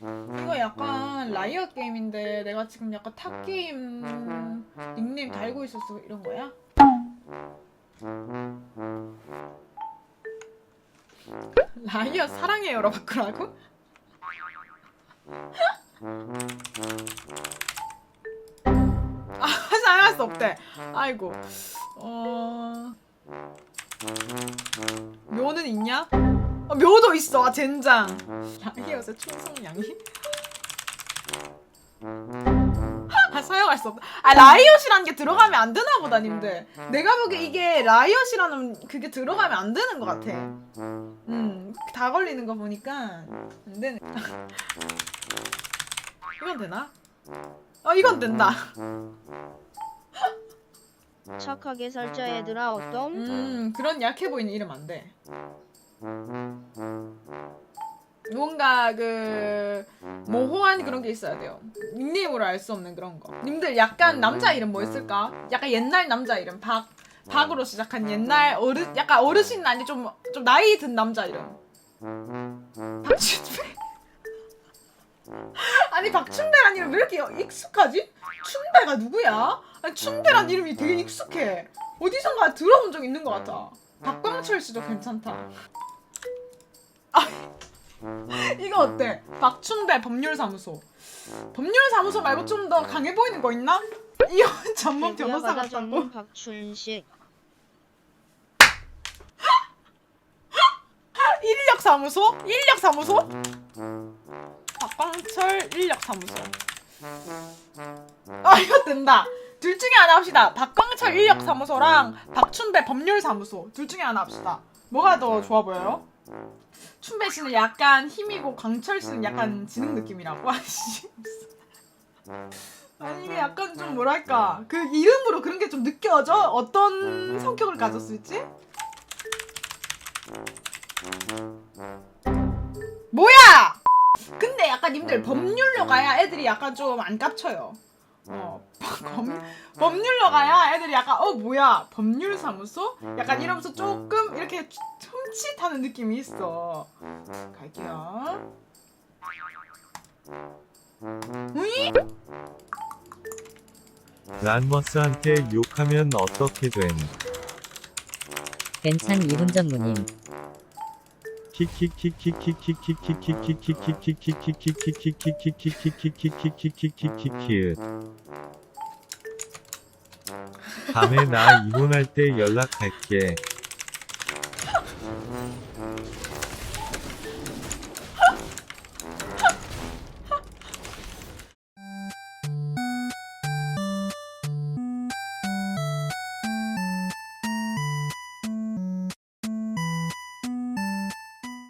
이거 약간 라이엇 게임인데 내가 지금 약간 탑 게임 닉네임 달고 있었어 이런 거야? 라이엇 사랑해요로 바꾸라고? 아 사랑할 수 없대. 아이고. 어. 묘는 있냐? 아, 묘도 있어. 아, 젠장. 양이 요새 아. 충성 양이? 아, 사용할 수 없다. 아, 라이엇이라는 게 들어가면 안 되나 보다, 님들. 내가 보기에 이게 라이엇이라는 그게 들어가면 안 되는 것 같아. 음, 다 걸리는 거 보니까 안 되네. 이건 되나? 어, 이건 된다. 착하게 살자 얘들아 어떤? 음, 그런 약해 보이는 이름 안 돼. 뭔가 그 모호한 그런 게 있어야 돼요. 닉네임으로 알 수 없는 그런 거. 님들 약간 남자 이름 뭐 있을까? 약간 옛날 남자 이름 박 박으로 시작한 옛날 어르 약간 어르신 아니 좀좀 좀 나이 든 남자 이름. 박춘배. 아니 박춘배란 이름 왜 이렇게 익숙하지? 춘배가 누구야? 아니 춘배란 이름이 되게 익숙해. 어디선가 들어본 적 있는 것 같아. 박광철 씨도 음. 괜찮다. 음. 아, 이거 어때? 박춘대 법률사무소. 법률사무소 말고 음. 좀더 강해 보이는 거 있나? 이혼 전문 변호사 같다고. 전문 박춘식 인력사무소? 인력사무소? 박광철 인력사무소. 아 이거 된다. 둘 중에 하나 합시다. 박광철 음. 인력 사무소랑 박춘배 법률 사무소 둘 중에 하나 합시다. 뭐가 더 네. 좋아 보여요? 춘배 씨는 약간 힘이고 광철 씨는 약간 음, 지능 음. 느낌이라고 아씨. 아니 이게 약간 좀 뭐랄까 그 이름으로 그런 게 좀 느껴져 어떤 성격을 가졌을지. 뭐야? 근데 약간 님들 법률로 가야 애들이 약간 좀 안 깝쳐요. 어, 음. 음, 범, 음, 법률로 가야 애들이 약간 어 뭐야 법률사무소? 약간 이러면서 조금 이렇게 흠칫하는 느낌이 있어. 갈게요. 란머스한테 욕하면 어떻게 된? 괜찮 이분 전무님. 다음에 나 이혼할 때 연락할게.